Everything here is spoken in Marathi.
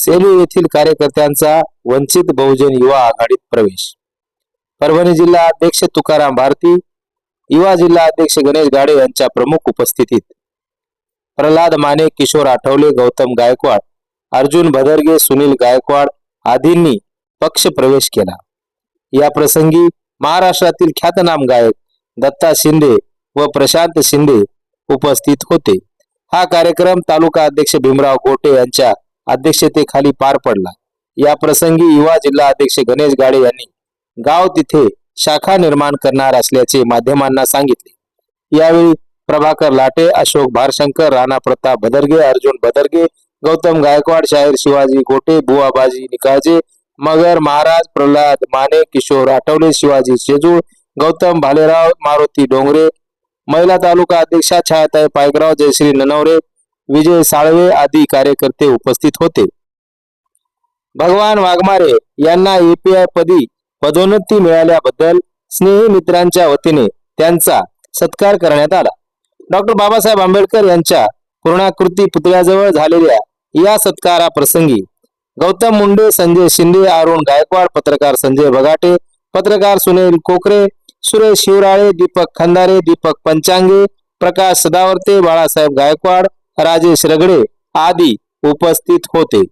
सेलू येथील कार्यकर्त्यांचा वंचित बहुजन युवा आघाडीत प्रवेश. परभणी जिल्हा अध्यक्ष तुकाराम भारती युवा जिल्हा अध्यक्ष गणेश गाडे यांच्या प्रमुख उपस्थितीत. प्रल्हाद माने किशोर आठवले गौतम गायकवाड अर्जुन भदरगे सुनील गायकवाड आदींनी पक्ष प्रवेश केला. या प्रसंगी महाराष्ट्रातील ख्यातनाम गायक दत्ता शिंदे व प्रशांत शिंदे उपस्थित होते. हा कार्यक्रम तालुका अध्यक्ष भीमराव गोटे यांच्या अध्यक्षतेखाली पार पडला. या प्रसंगी युवा जिल्हा अध्यक्ष गणेश गाडे यांनी गाव तिथे शाखा निर्माण करणार असल्याचे माध्यमांना सांगितले. यावेळी प्रभाकर लाटे अशोक भारशंकर राणा प्रताप भदरगे अर्जुन भदरगे गौतम गायकवाड शाहीर शिवाजी गोटे बुवाबाजी निकाजे मगर महाराज प्रल्हाद माने किशोर आठवले शिवाजी शेजूळ गौतम भालेराव मारुती डोंगरे महिला तालुका अध्यक्षा छायाताई पायकराव जयश्री ननवरे विजय साळवे आदी कार्यकर्ते उपस्थित होते. भगवान वाघमारे यांना एपीआय पदी पदोन्नती मिळाल्याबद्दल स्नेही मित्रांच्या वतीने त्यांचा सत्कार करण्यात आला. डॉक्टर बाबासाहेब आंबेडकर यांच्या पूर्णाकृती पुतळ्याजवळ झालेल्या या सत्काराप्रसंगी गौतम मुंडे संजय शिंदे अरुण गायकवाड पत्रकार संजय बगाटे पत्रकार सुनील कोकरे सुरेश शिवराळे दीपक खंदारे दीपक पंचांगे प्रकाश सदावर्ते बाळासाहेब गायकवाड राजेश रगडे आदी उपस्थित होते.